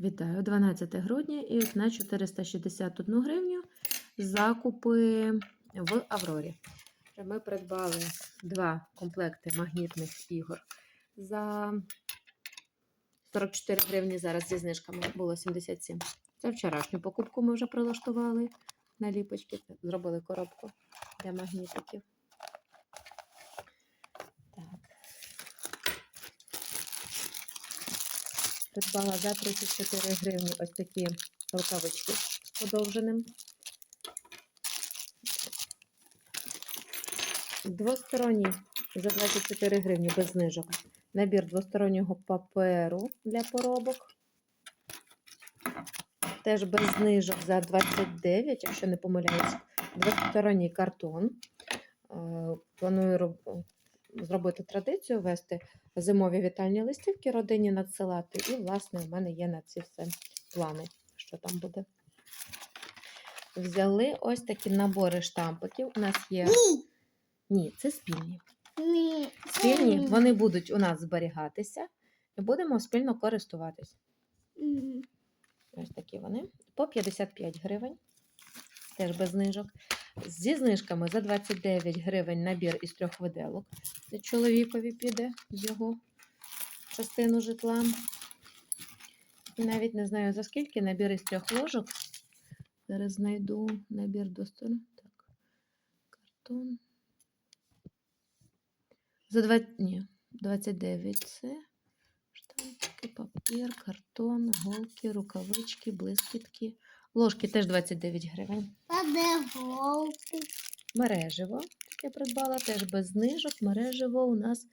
Вітаю, 12 грудня і на 461 гривню закупи в Аврорі. Ми придбали два комплекти магнітних ігор за 44 гривні. Зараз зі знижками було 77. Це вчорашню покупку ми вже прилаштували наліпочки, зробили коробку для магнітиків. Придбала за 34 гривні ось такі рукавички з подовженим. Двосторонній за 24 гривні без знижок. Набір двостороннього паперу для поробок. Теж без знижок за 29, якщо не помиляюсь. Двосторонній картон. Е, Планую зробити традицію вести зимові вітальні листівки родині надсилати. І, власне, у мене є на ці все плани, що там буде. Взяли ось такі набори штампиків. У нас є. Ні. Ні, це спільні. Ні. Спільні вони будуть у нас зберігатися і будемо спільно користуватись. М. Ось такі вони. По 55 гривень. Теж без знижок. Зі знижками за 29 гривень набір із трьох виделок. Це чоловікові піде в його частину житла. І навіть не знаю за скільки набір із трьох ложок. Зараз знайду набір до сторони. Так. Картон. За 2... Ні, 29 це штампики, папір, картон, голки, рукавички, блискітки. Ложки теж 29 гривень. А де голки? Мережево я придбала теж без знижок. Мережево у нас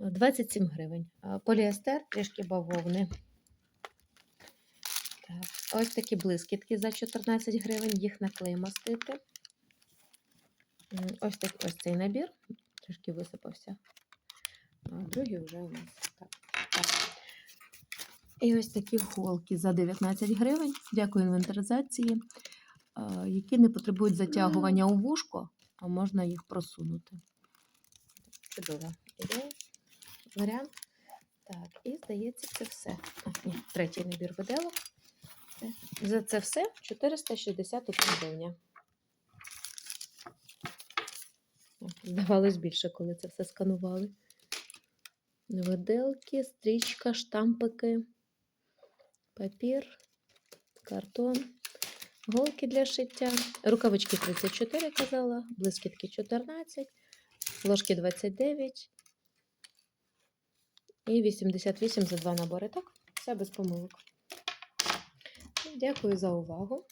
е, 27 гривень. Поліестер, трішки бавовни. Так, ось такі блискітки за 14 гривень, їх на клей мастити. Ось, так, ось цей набір, трішки висипався. А другий вже у нас так. І ось такі голки за 19 гривень. Дякую інвентаризації, які не потребують затягування у вушко, а можна їх просунути. Чудова ідея. Варіант. Так, і здається, це все. А, ні, третій набір виделок. За це все 461 гривня. Здавалось більше, коли це все сканували. Виделки, стрічка, штампики, папір, картон, голки для шиття, рукавички 34 казала, блискітки 14, ложки 29 і 88 за два набори. Так, все без помилок. Дякую за увагу.